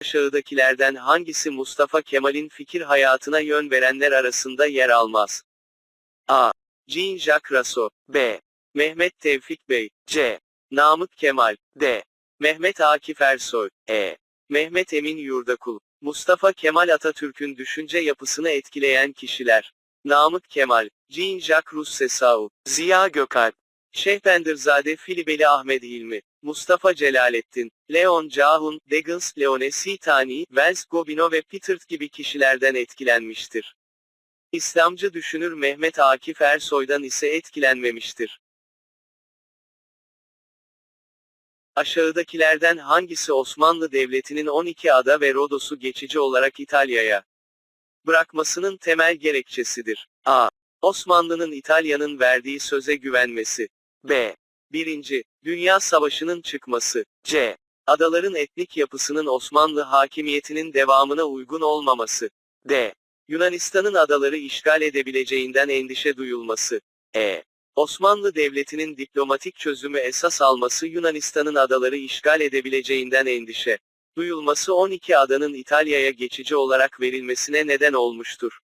Aşağıdakilerden hangisi Mustafa Kemal'in fikir hayatına yön verenler arasında yer almaz? A. Jean-Jacques Rousseau B. Mehmet Tevfik Bey C. Namık Kemal D. Mehmet Akif Ersoy E. Mehmet Emin Yurdakul Mustafa Kemal Atatürk'ün düşünce yapısını etkileyen kişiler. Namık Kemal, Jean-Jacques Rousseau, Ziya Gökalp, Şehbendirzade Filibeli Ahmet İlmi, Mustafa Celalettin, Leon Cahun, Deggans, Leone Sitani, Wells Gobino ve Pittert gibi kişilerden etkilenmiştir. İslamcı düşünür Mehmet Akif Ersoy'dan ise etkilenmemiştir. Aşağıdakilerden hangisi Osmanlı Devleti'nin 12 ada ve Rodos'u geçici olarak İtalya'ya bırakmasının temel gerekçesidir? A. Osmanlı'nın İtalya'nın verdiği söze güvenmesi. B. 1. Dünya Savaşı'nın çıkması. C. Adaların etnik yapısının Osmanlı hakimiyetinin devamına uygun olmaması. D. Yunanistan'ın adaları işgal edebileceğinden endişe duyulması. E. Osmanlı Devleti'nin diplomatik çözümü esas alması Yunanistan'ın adaları işgal edebileceğinden endişe duyulması 12 adanın İtalya'ya geçici olarak verilmesine neden olmuştur.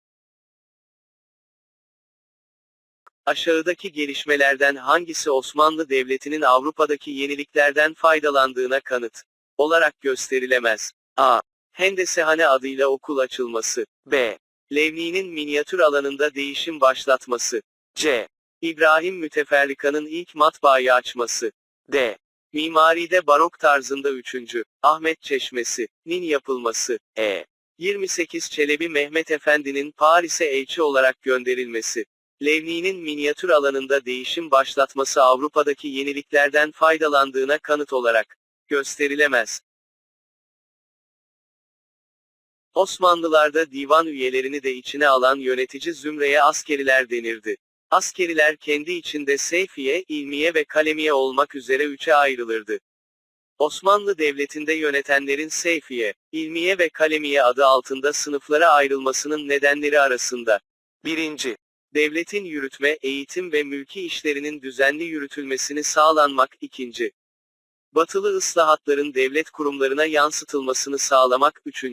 Aşağıdaki gelişmelerden hangisi Osmanlı Devleti'nin Avrupa'daki yeniliklerden faydalandığına kanıt olarak gösterilemez? A. Hendesehane adıyla okul açılması. B. Levni'nin minyatür alanında değişim başlatması. C. İbrahim Müteferrika'nın ilk matbaayı açması. D. Mimaride barok tarzında 3. Ahmet Çeşmesi'nin yapılması. E. 28 Çelebi Mehmet Efendi'nin Paris'e elçi olarak gönderilmesi. Levni'nin minyatür alanında değişim başlatması Avrupa'daki yeniliklerden faydalandığına kanıt olarak gösterilemez. Osmanlılarda divan üyelerini de içine alan yönetici zümreye askeriler denirdi. Askeriler kendi içinde seyfiye, ilmiye ve kalemiye olmak üzere üçe ayrılırdı. Osmanlı Devleti'nde yönetenlerin seyfiye, ilmiye ve kalemiye adı altında sınıflara ayrılmasının nedenleri arasında. 1. Devletin yürütme, eğitim ve mülki işlerinin düzenli yürütülmesini sağlanmak. 2. Batılı ıslahatların devlet kurumlarına yansıtılmasını sağlamak. 3.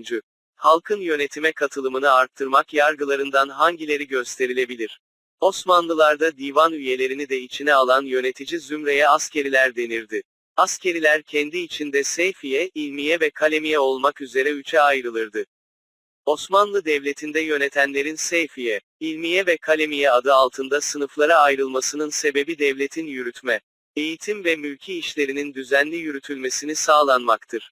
Halkın yönetime katılımını arttırmak yargılarından hangileri gösterilebilir? Osmanlılarda divan üyelerini de içine alan yönetici zümreye askeriler denirdi. Askeriler kendi içinde seyfiye, ilmiye ve kalemiye olmak üzere üçe ayrılırdı. Osmanlı Devleti'nde yönetenlerin seyfiye, ilmiye ve kalemiye adı altında sınıflara ayrılmasının sebebi devletin yürütme, eğitim ve mülki işlerinin düzenli yürütülmesini sağlanmaktır.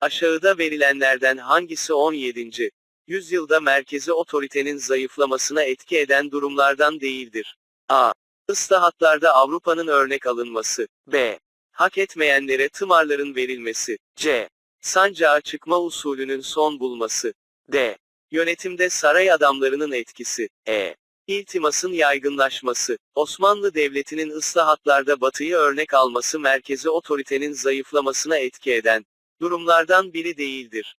Aşağıda verilenlerden hangisi 17. yüzyılda merkezi otoritenin zayıflamasına etki eden durumlardan değildir? A. Islahatlarda Avrupa'nın örnek alınması. B. Hak etmeyenlere tımarların verilmesi. C. Sancağa çıkma usulünün son bulması. D. Yönetimde saray adamlarının etkisi. E. İltimasın yaygınlaşması. Osmanlı Devleti'nin ıslahatlarda batıyı örnek alması merkezi otoritenin zayıflamasına etki eden durumlardan biri değildir.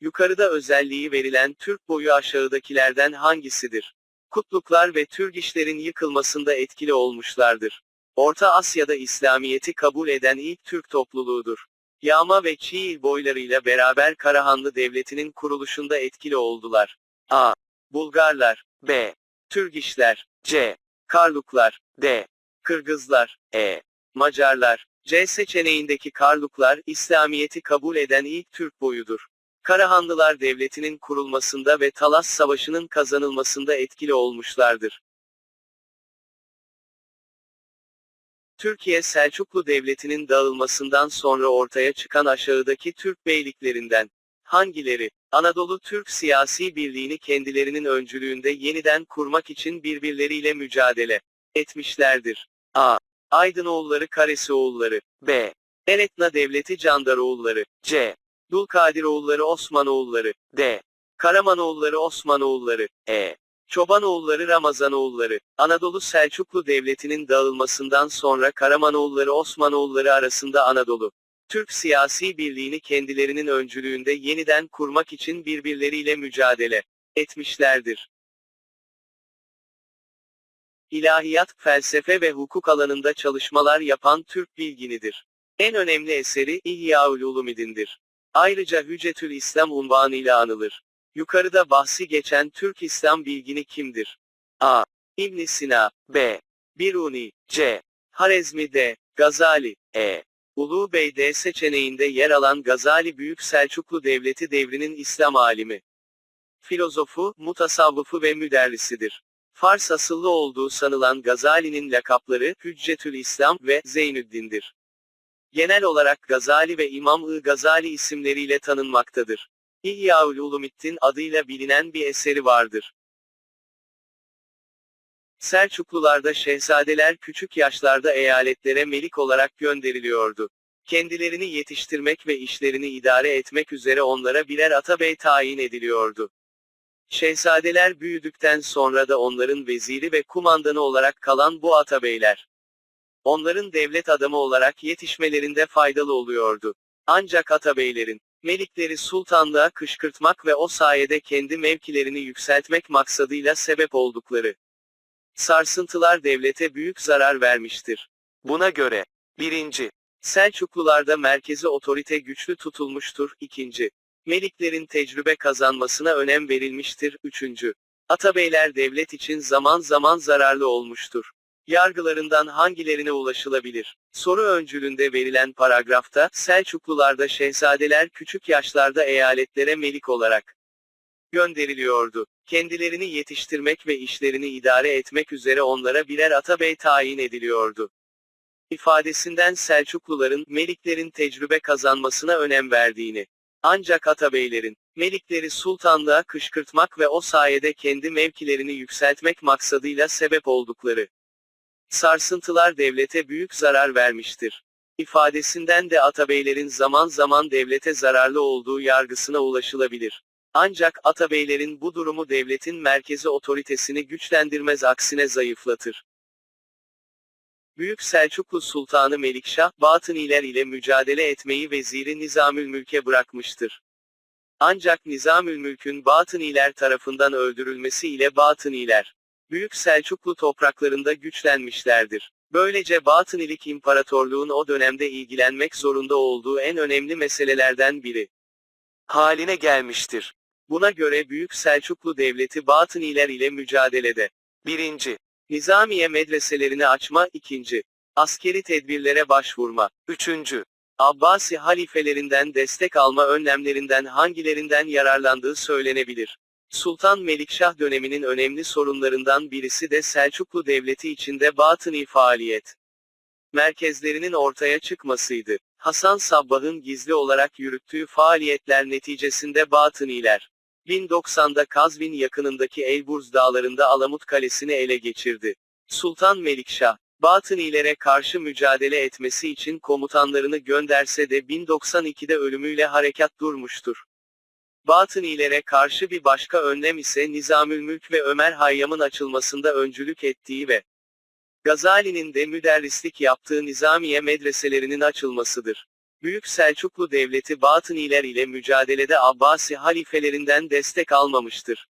Yukarıda özelliği verilen Türk boyu aşağıdakilerden hangisidir? Kutluklar ve Türgişlerin yıkılmasında etkili olmuşlardır. Orta Asya'da İslamiyet'i kabul eden ilk Türk topluluğudur. Yağma ve Çiğil boylarıyla beraber Karahanlı Devleti'nin kuruluşunda etkili oldular. A. Bulgarlar. B. Türgişler. C. Karluklar. D. Kırgızlar. E. Macarlar. C seçeneğindeki Karluklar, İslamiyet'i kabul eden ilk Türk boyudur. Karahanlılar Devleti'nin kurulmasında ve Talas Savaşı'nın kazanılmasında etkili olmuşlardır. Türkiye Selçuklu Devleti'nin dağılmasından sonra ortaya çıkan aşağıdaki Türk beyliklerinden hangileri, Anadolu Türk siyasi birliğini kendilerinin öncülüğünde yeniden kurmak için birbirleriyle mücadele etmişlerdir? A. Aydınoğulları Karesioğulları. B. Eretna Devleti Candaroğulları. C. Dulkadiroğulları Osmanoğulları. D. Karamanoğulları Osmanoğulları. E. Çobanoğulları Ramazanoğulları. Anadolu Selçuklu Devleti'nin dağılmasından sonra Karamanoğulları Osmanoğulları arasında Anadolu. Türk siyasi birliğini kendilerinin öncülüğünde yeniden kurmak için birbirleriyle mücadele etmişlerdir. İlahiyat, felsefe ve hukuk alanında çalışmalar yapan Türk bilginidir. En önemli eseri İhya-ül Ulumidin'dir. Ayrıca Hüccetül İslam unvanıyla anılır. Yukarıda bahsi geçen Türk İslam bilgini kimdir? A. ibn Sina B. Biruni C. Harezmi D. Gazali E. Ulu Bey D seçeneğinde yer alan Gazali Büyük Selçuklu Devleti devrinin İslam alimi. Filozofu, mutasavvıfı ve müderrisidir. Fars asıllı olduğu sanılan Gazali'nin lakapları Hüccetül İslam ve Zeynüddin'dir. Genel olarak Gazali ve İmam-ı Gazali isimleriyle tanınmaktadır. İhya-ül Ulumiddin adıyla bilinen bir eseri vardır. Selçuklularda şehzadeler küçük yaşlarda eyaletlere melik olarak gönderiliyordu. Kendilerini yetiştirmek ve işlerini idare etmek üzere onlara birer atabey tayin ediliyordu. Şehzadeler büyüdükten sonra da onların veziri ve kumandanı olarak kalan bu atabeyler, onların devlet adamı olarak yetişmelerinde faydalı oluyordu. Ancak atabeylerin, melikleri sultanlığa kışkırtmak ve o sayede kendi mevkilerini yükseltmek maksadıyla sebep oldukları sarsıntılar devlete büyük zarar vermiştir. Buna göre, 1. Selçuklularda merkezi otorite güçlü tutulmuştur, 2. Meliklerin tecrübe kazanmasına önem verilmiştir, 3. Atabeyler devlet için zaman zaman zararlı olmuştur. Yargılarından hangilerine ulaşılabilir? Soru öncülünde verilen paragrafta, Selçuklularda şehzadeler küçük yaşlarda eyaletlere melik olarak gönderiliyordu. Kendilerini yetiştirmek ve işlerini idare etmek üzere onlara birer atabey tayin ediliyordu. İfadesinden Selçukluların, Meliklerin tecrübe kazanmasına önem verdiğini, ancak atabeylerin, Melikleri sultanlığa kışkırtmak ve o sayede kendi mevkilerini yükseltmek maksadıyla sebep oldukları sarsıntılar devlete büyük zarar vermiştir. İfadesinden de atabeylerin zaman zaman devlete zararlı olduğu yargısına ulaşılabilir. Ancak atabeylerin bu durumu devletin merkezi otoritesini güçlendirmez aksine zayıflatır. Büyük Selçuklu Sultanı Melikşah, Batıniler ile mücadele etmeyi veziri Nizamülmülk'e bırakmıştır. Ancak Nizamülmülk'ün Batıniler tarafından öldürülmesi ile Batıniler, Büyük Selçuklu topraklarında güçlenmişlerdir. Böylece Batınilik İmparatorluğun o dönemde ilgilenmek zorunda olduğu en önemli meselelerden biri haline gelmiştir. Buna göre Büyük Selçuklu Devleti Batıniler ile mücadelede 1. Nizamiye medreselerini açma 2. Askeri tedbirlere başvurma 3. Abbasi halifelerinden destek alma önlemlerinden hangilerinden yararlandığı söylenebilir. Sultan Melikşah döneminin önemli sorunlarından birisi de Selçuklu Devleti içinde batıni faaliyet merkezlerinin ortaya çıkmasıydı. Hasan Sabbah'ın gizli olarak yürüttüğü faaliyetler neticesinde Batıniler, 1090'da Kazvin yakınındaki Elburz dağlarında Alamut Kalesi'ni ele geçirdi. Sultan Melikşah, Batınilere karşı mücadele etmesi için komutanlarını gönderse de 1092'de ölümüyle harekat durmuştur. Batınilere karşı bir başka önlem ise Nizamülmülk ve Ömer Hayyam'ın açılmasında öncülük ettiği ve Gazali'nin de müderrislik yaptığı Nizamiye medreselerinin açılmasıdır. Büyük Selçuklu Devleti Batıniler ile mücadelede Abbasi halifelerinden destek almamıştır.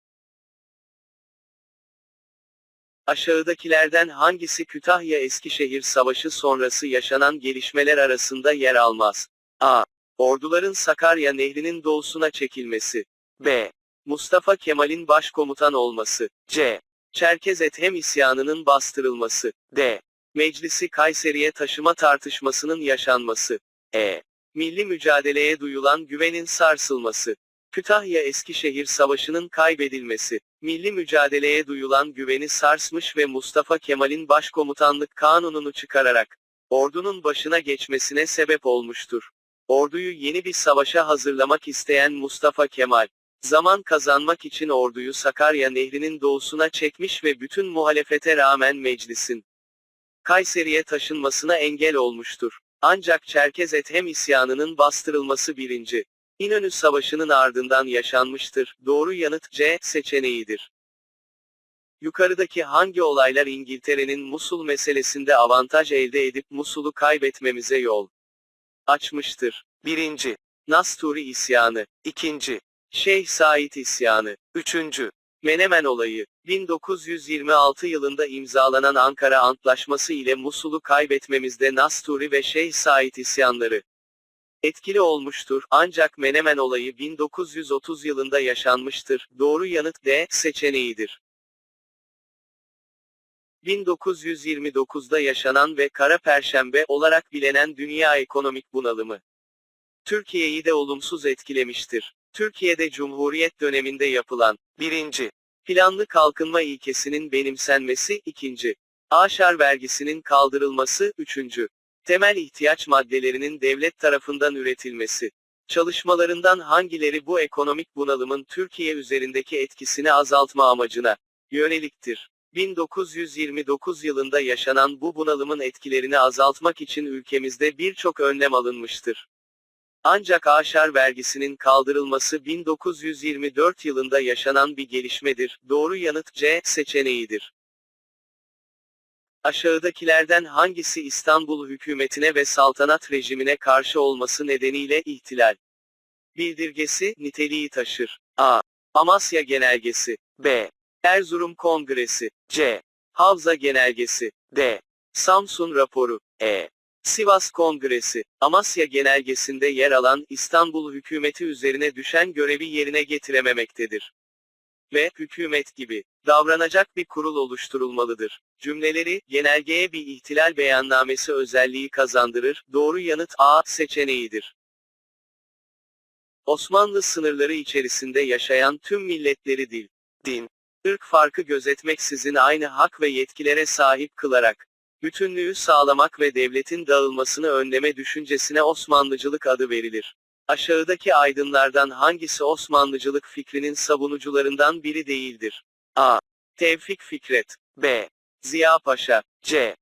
Aşağıdakilerden hangisi Kütahya-Eskişehir Savaşı sonrası yaşanan gelişmeler arasında yer almaz? A. Orduların Sakarya Nehri'nin doğusuna çekilmesi. B. Mustafa Kemal'in başkomutan olması. C. Çerkez Ethem isyanının bastırılması. D. Meclisi Kayseri'ye taşıma tartışmasının yaşanması. E. Milli mücadeleye duyulan güvenin sarsılması. Kütahya-Eskişehir Savaşı'nın kaybedilmesi. Milli mücadeleye duyulan güveni sarsmış ve Mustafa Kemal'in başkomutanlık kanununu çıkararak ordunun başına geçmesine sebep olmuştur. Orduyu yeni bir savaşa hazırlamak isteyen Mustafa Kemal, zaman kazanmak için orduyu Sakarya Nehri'nin doğusuna çekmiş ve bütün muhalefete rağmen meclisin Kayseri'ye taşınmasına engel olmuştur. Ancak Çerkez Ethem isyanının bastırılması birinci. İnönü Savaşı'nın ardından yaşanmıştır. Doğru yanıt C seçeneğidir. Yukarıdaki hangi olaylar İngiltere'nin Musul meselesinde avantaj elde edip Musul'u kaybetmemize yol açmıştır? 1. Nasturi isyanı. 2. Şeyh Said isyanı. 3. Menemen olayı. 1926 yılında imzalanan Ankara Antlaşması ile Musul'u kaybetmemizde Nasturi ve Şeyh Said isyanları etkili olmuştur. Ancak Menemen olayı 1930 yılında yaşanmıştır. Doğru yanıt D seçeneğidir. 1929'da yaşanan ve Kara Perşembe olarak bilinen dünya ekonomik bunalımı Türkiye'yi de olumsuz etkilemiştir. Türkiye'de Cumhuriyet döneminde yapılan 1. Planlı kalkınma ilkesinin benimsenmesi 2. Aşar vergisinin kaldırılması 3. Temel ihtiyaç maddelerinin devlet tarafından üretilmesi. Çalışmalarından hangileri bu ekonomik bunalımın Türkiye üzerindeki etkisini azaltma amacına yöneliktir? 1929 yılında yaşanan bu bunalımın etkilerini azaltmak için ülkemizde birçok önlem alınmıştır. Ancak aşar vergisinin kaldırılması 1924 yılında yaşanan bir gelişmedir. Doğru yanıt C seçeneğidir. Aşağıdakilerden hangisi İstanbul hükümetine ve saltanat rejimine karşı olması nedeniyle ihtilal bildirgesi niteliği taşır? A. Amasya Genelgesi B. Erzurum Kongresi C. Havza Genelgesi D. Samsun Raporu E. Sivas Kongresi, Amasya Genelgesi'nde yer alan İstanbul hükümeti üzerine düşen görevi yerine getirememektedir. Ve, hükümet gibi, davranacak bir kurul oluşturulmalıdır. Cümleleri, genelgeye bir ihtilal beyannamesi özelliği kazandırır, doğru yanıt A seçeneğidir. Osmanlı sınırları içerisinde yaşayan tüm milletleri dil, din, ırk farkı gözetmeksizin aynı hak ve yetkilere sahip kılarak, bütünlüğü sağlamak ve devletin dağılmasını önleme düşüncesine Osmanlıcılık adı verilir. Aşağıdaki aydınlardan hangisi Osmanlıcılık fikrinin savunucularından biri değildir? A. Tevfik Fikret B. Ziya Paşa C.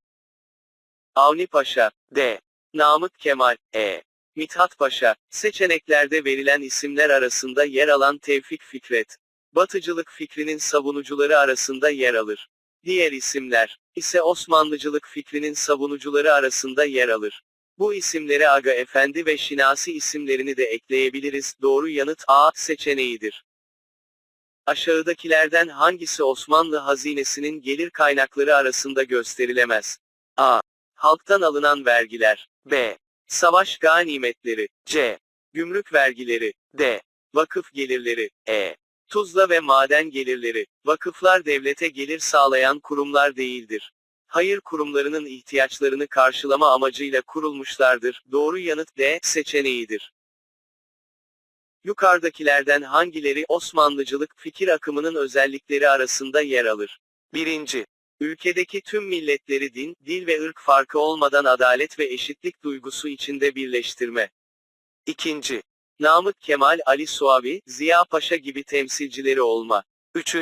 Avni Paşa D. Namık Kemal E. Mithat Paşa, seçeneklerde verilen isimler arasında yer alan Tevfik Fikret, Batıcılık fikrinin savunucuları arasında yer alır. Diğer isimler ise Osmanlıcılık fikrinin savunucuları arasında yer alır. Bu isimlere Aga Efendi ve Şinasi isimlerini de ekleyebiliriz. Doğru yanıt A seçeneğidir. Aşağıdakilerden hangisi Osmanlı hazinesinin gelir kaynakları arasında gösterilemez? A. Halktan alınan vergiler. B. Savaş ganimetleri. C. Gümrük vergileri. D. Vakıf gelirleri. E. Tuzla ve maden gelirleri. Vakıflar devlete gelir sağlayan kurumlar değildir. Hayır kurumlarının ihtiyaçlarını karşılama amacıyla kurulmuşlardır. Doğru yanıt D seçeneğidir. Yukarıdakilerden hangileri Osmanlıcılık fikir akımının özellikleri arasında yer alır? 1. Ülkedeki tüm milletleri din, dil ve ırk farkı olmadan adalet ve eşitlik duygusu içinde birleştirme. 2. Namık Kemal Ali Suavi, Ziya Paşa gibi temsilcileri olma. 3.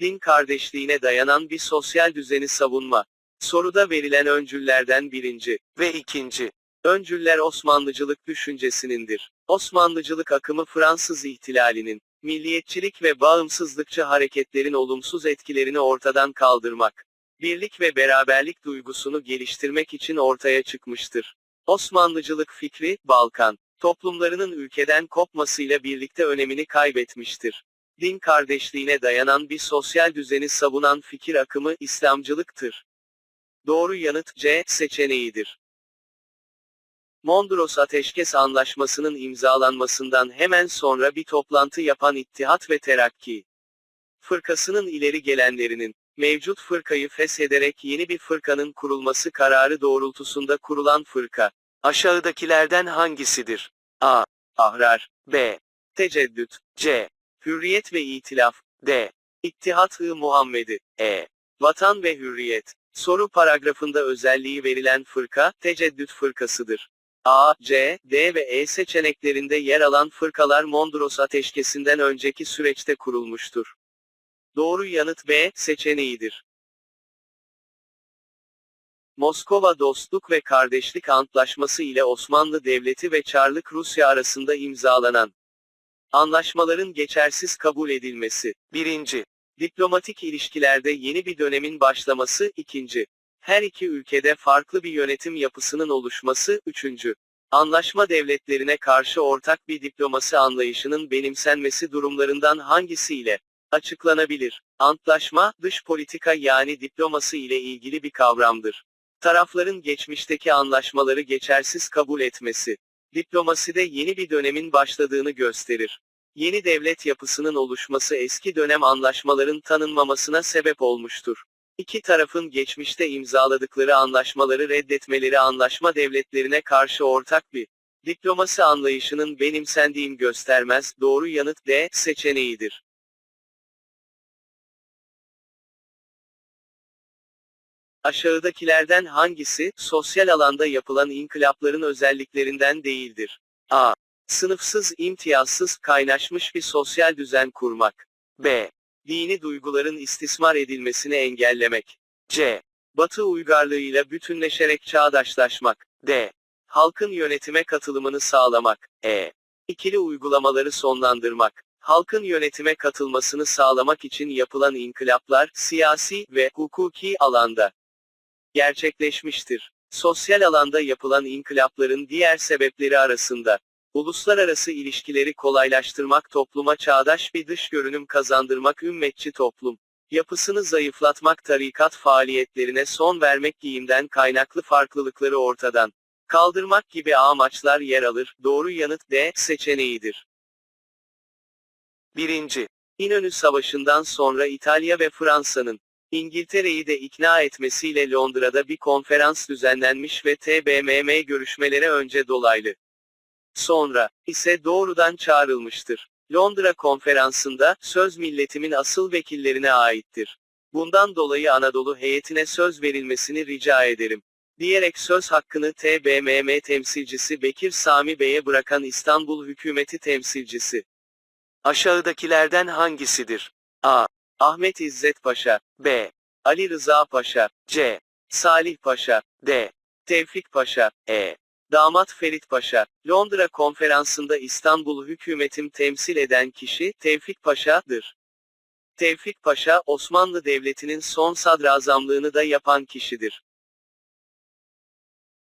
Din kardeşliğine dayanan bir sosyal düzeni savunma. Soruda verilen öncüllerden birinci ve ikinci. Öncüller Osmanlıcılık düşüncesinindir. Osmanlıcılık akımı Fransız ihtilalinin, milliyetçilik ve bağımsızlıkçı hareketlerin olumsuz etkilerini ortadan kaldırmak, birlik ve beraberlik duygusunu geliştirmek için ortaya çıkmıştır. Osmanlıcılık fikri, Balkan, toplumlarının ülkeden kopmasıyla birlikte önemini kaybetmiştir. Din kardeşliğine dayanan bir sosyal düzeni savunan fikir akımı İslamcılıktır. Doğru yanıt C seçeneğidir. Mondros Ateşkes Anlaşması'nın imzalanmasından hemen sonra bir toplantı yapan İttihat ve Terakki fırkasının ileri gelenlerinin mevcut fırkayı feshederek yeni bir fırkanın kurulması kararı doğrultusunda kurulan fırka aşağıdakilerden hangisidir? A. Ahrar B. Teceddüt C. Hürriyet ve İtilaf D. İttihat-ı Muhammedi E. Vatan ve Hürriyet Soru paragrafında özelliği verilen fırka, teceddüt fırkasıdır. A, C, D ve E seçeneklerinde yer alan fırkalar Mondros ateşkesinden önceki süreçte kurulmuştur. Doğru yanıt B seçeneğidir. Moskova Dostluk ve Kardeşlik Antlaşması ile Osmanlı Devleti ve Çarlık Rusya arasında imzalanan anlaşmaların geçersiz kabul edilmesi. 1. Diplomatik ilişkilerde yeni bir dönemin başlaması, ikinci. Her iki ülkede farklı bir yönetim yapısının oluşması, üçüncü. Anlaşma devletlerine karşı ortak bir diplomasi anlayışının benimsenmesi durumlarından hangisiyle Açıklanabilir. Antlaşma, dış politika yani diplomasi ile ilgili bir kavramdır. Tarafların geçmişteki anlaşmaları geçersiz kabul etmesi. Diplomaside yeni bir dönemin başladığını gösterir. Yeni devlet yapısının oluşması eski dönem anlaşmaların tanınmamasına sebep olmuştur. İki tarafın geçmişte imzaladıkları anlaşmaları reddetmeleri anlaşma devletlerine karşı ortak bir diplomasi anlayışının benimsendiğim göstermez, doğru yanıt D seçeneğidir. Aşağıdakilerden hangisi, sosyal alanda yapılan inkılapların özelliklerinden değildir? A. Sınıfsız, imtiyazsız, kaynaşmış bir sosyal düzen kurmak. B. Dini duyguların istismar edilmesini engellemek. C. Batı uygarlığıyla bütünleşerek çağdaşlaşmak. D. Halkın yönetime katılımını sağlamak. E. İkili uygulamaları sonlandırmak. Halkın yönetime katılmasını sağlamak için yapılan inkılaplar, siyasi ve hukuki alanda gerçekleşmiştir. Sosyal alanda yapılan inkılapların diğer sebepleri arasında, uluslararası ilişkileri kolaylaştırmak topluma çağdaş bir dış görünüm kazandırmak ümmetçi toplum, yapısını zayıflatmak tarikat faaliyetlerine son vermek giyimden kaynaklı farklılıkları ortadan kaldırmak gibi amaçlar yer alır, doğru yanıt D seçeneğidir. 1. İnönü Savaşı'ndan sonra İtalya ve Fransa'nın İngiltere'yi de ikna etmesiyle Londra'da bir konferans düzenlenmiş ve TBMM görüşmelere önce dolaylı. Sonra ise doğrudan çağrılmıştır. Londra konferansında söz milletimin asıl vekillerine aittir. Bundan dolayı Anadolu heyetine söz verilmesini rica ederim. Diyerek söz hakkını TBMM temsilcisi Bekir Sami Bey'e bırakan İstanbul hükümeti temsilcisi. Aşağıdakilerden hangisidir? A. Ahmet İzzet Paşa, B. Ali Rıza Paşa, C. Salih Paşa, D. Tevfik Paşa, E. Damat Ferit Paşa, Londra konferansında İstanbul hükümetim temsil eden kişi, Tevfik Paşa'dır. Tevfik Paşa, Osmanlı Devleti'nin son sadrazamlığını da yapan kişidir.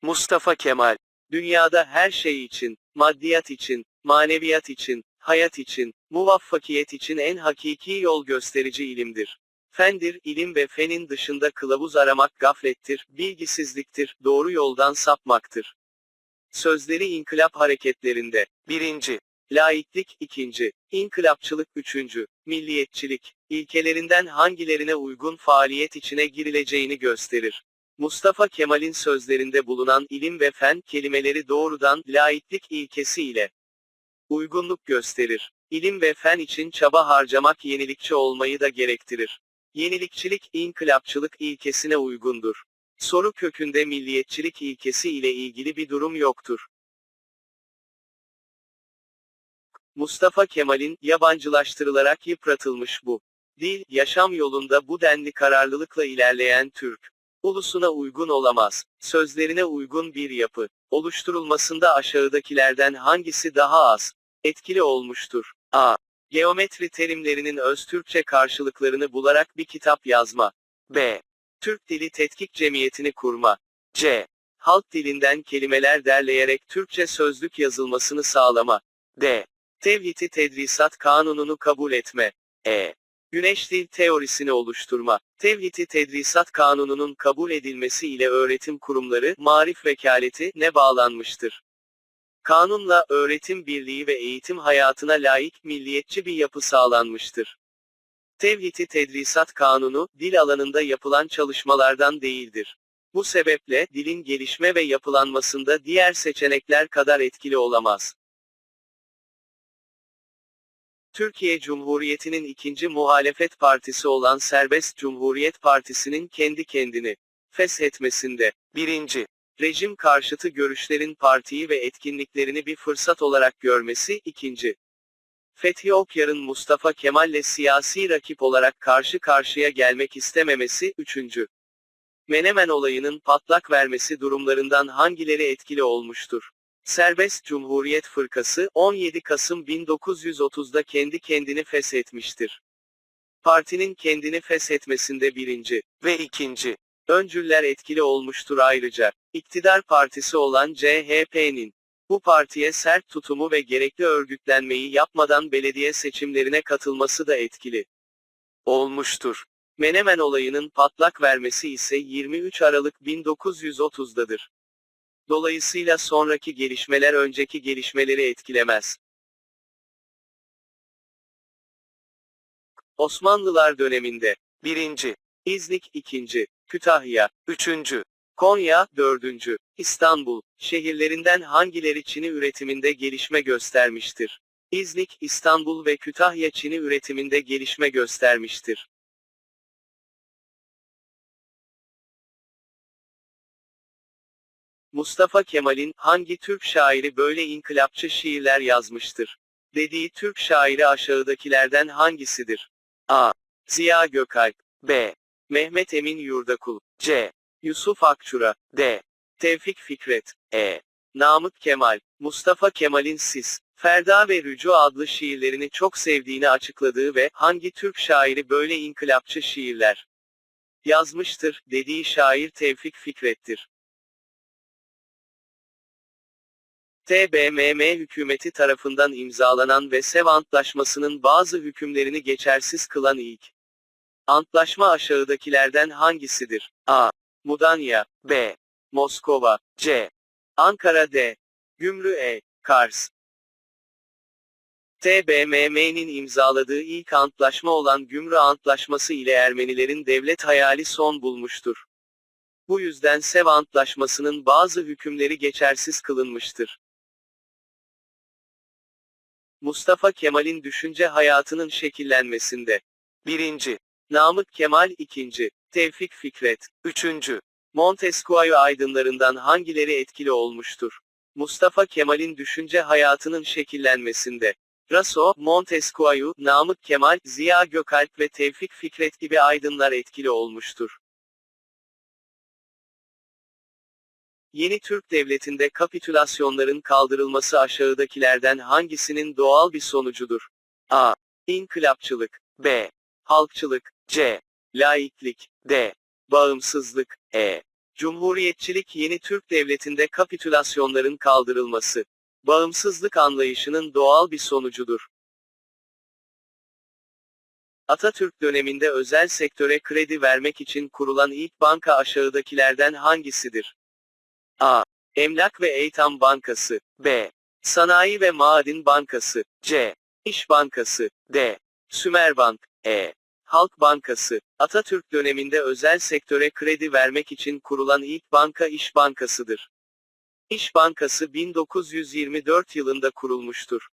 Mustafa Kemal, dünyada her şey için, maddiyat için, maneviyat için, hayat için, muvaffakiyet için en hakiki yol gösterici ilimdir. Fendir, ilim ve fenin dışında kılavuz aramak gaflettir, bilgisizliktir, doğru yoldan sapmaktır. Sözleri inkılap hareketlerinde. 1. Laiklik 2. İnkılapçılık 3. Milliyetçilik, ilkelerinden hangilerine uygun faaliyet içine girileceğini gösterir. Mustafa Kemal'in sözlerinde bulunan ilim ve fen kelimeleri doğrudan laiklik ilkesi ile uygunluk gösterir. İlim ve fen için çaba harcamak yenilikçi olmayı da gerektirir. Yenilikçilik, inkılapçılık ilkesine uygundur. Soru kökünde milliyetçilik ilkesi ile ilgili bir durum yoktur. Mustafa Kemal'in, yabancılaştırılarak yıpratılmış bu dil, yaşam yolunda bu denli kararlılıkla ilerleyen Türk ulusuna uygun olamaz. Sözlerine uygun bir yapı oluşturulmasında aşağıdakilerden hangisi daha az etkili olmuştur? A. Geometri terimlerinin öz Türkçe karşılıklarını bularak bir kitap yazma. B. Türk Dili Tetkik Cemiyeti'ni kurma. C. Halk dilinden kelimeler derleyerek Türkçe sözlük yazılmasını sağlama. D. Tevhidi Tedrisat Kanununu kabul etme. E. Güneş dil teorisini oluşturma. Tevhidi Tedrisat Kanunu'nun kabul edilmesi ile öğretim kurumları, marif vekaleti, ne bağlanmıştır? Kanunla, öğretim birliği ve eğitim hayatına layık, milliyetçi bir yapı sağlanmıştır. Tevhidi Tedrisat Kanunu, dil alanında yapılan çalışmalardan değildir. Bu sebeple, dilin gelişme ve yapılanmasında diğer seçenekler kadar etkili olamaz. Türkiye Cumhuriyeti'nin ikinci muhalefet partisi olan Serbest Cumhuriyet Partisi'nin kendi kendini feshetmesinde, birinci, rejim karşıtı görüşlerin partiyi ve etkinliklerini bir fırsat olarak görmesi, ikinci, Fethi Okyar'ın Mustafa Kemal'le siyasi rakip olarak karşı karşıya gelmek istememesi, üçüncü, Menemen olayının patlak vermesi durumlarından hangileri etkili olmuştur? Serbest Cumhuriyet Fırkası, 17 Kasım 1930'da kendi kendini feshetmiştir. Partinin kendini feshetmesinde birinci ve ikinci öncüller etkili olmuştur ayrıca. İktidar partisi olan CHP'nin bu partiye sert tutumu ve gerekli örgütlenmeyi yapmadan belediye seçimlerine katılması da etkili olmuştur. Menemen olayının patlak vermesi ise 23 Aralık 1930'dadır. Dolayısıyla sonraki gelişmeler önceki gelişmeleri etkilemez. Osmanlılar döneminde 1. İznik 2. Kütahya 3. Konya 4. İstanbul şehirlerinden hangileri çini üretiminde gelişme göstermiştir? İznik, İstanbul ve Kütahya çini üretiminde gelişme göstermiştir. Mustafa Kemal'in hangi Türk şairi böyle inkılapçı şiirler yazmıştır? Dediği Türk şairi aşağıdakilerden hangisidir? A. Ziya Gökalp B. Mehmet Emin Yurdakul C. Yusuf Akçura D. Tevfik Fikret E. Namık Kemal Mustafa Kemal'in Sis, Ferda ve Rücu adlı şiirlerini çok sevdiğini açıkladığı ve hangi Türk şairi böyle inkılapçı şiirler yazmıştır dediği şair Tevfik Fikret'tir. TBMM hükümeti tarafından imzalanan ve SEV Antlaşması'nın bazı hükümlerini geçersiz kılan ilk antlaşma aşağıdakilerden hangisidir? A. Mudanya B. Moskova C. Ankara D. Gümrü E. Kars TBMM'nin imzaladığı ilk antlaşma olan Gümrü Antlaşması ile Ermenilerin devlet hayali son bulmuştur. Bu yüzden Sev Antlaşması'nın bazı hükümleri geçersiz kılınmıştır. Mustafa Kemal'in düşünce hayatının şekillenmesinde 1. Namık Kemal 2. Tevfik Fikret 3. Montesquieu aydınlarından hangileri etkili olmuştur? Mustafa Kemal'in düşünce hayatının şekillenmesinde Raso, Montesquieu, Namık Kemal, Ziya Gökalp ve Tevfik Fikret gibi aydınlar etkili olmuştur. Yeni Türk Devleti'nde kapitülasyonların kaldırılması aşağıdakilerden hangisinin doğal bir sonucudur? A. İnkılapçılık B. Halkçılık C. Laiklik D. Bağımsızlık E. Cumhuriyetçilik yeni Türk Devleti'nde kapitülasyonların kaldırılması. Bağımsızlık anlayışının doğal bir sonucudur. Atatürk döneminde özel sektöre kredi vermek için kurulan ilk banka aşağıdakilerden hangisidir? A. Emlak ve Eğitim Bankası B. Sanayi ve Maden Bankası C. İş Bankası D. Sümerbank E. Halk Bankası Atatürk döneminde özel sektöre kredi vermek için kurulan ilk banka İş Bankası'dır. İş Bankası 1924 yılında kurulmuştur.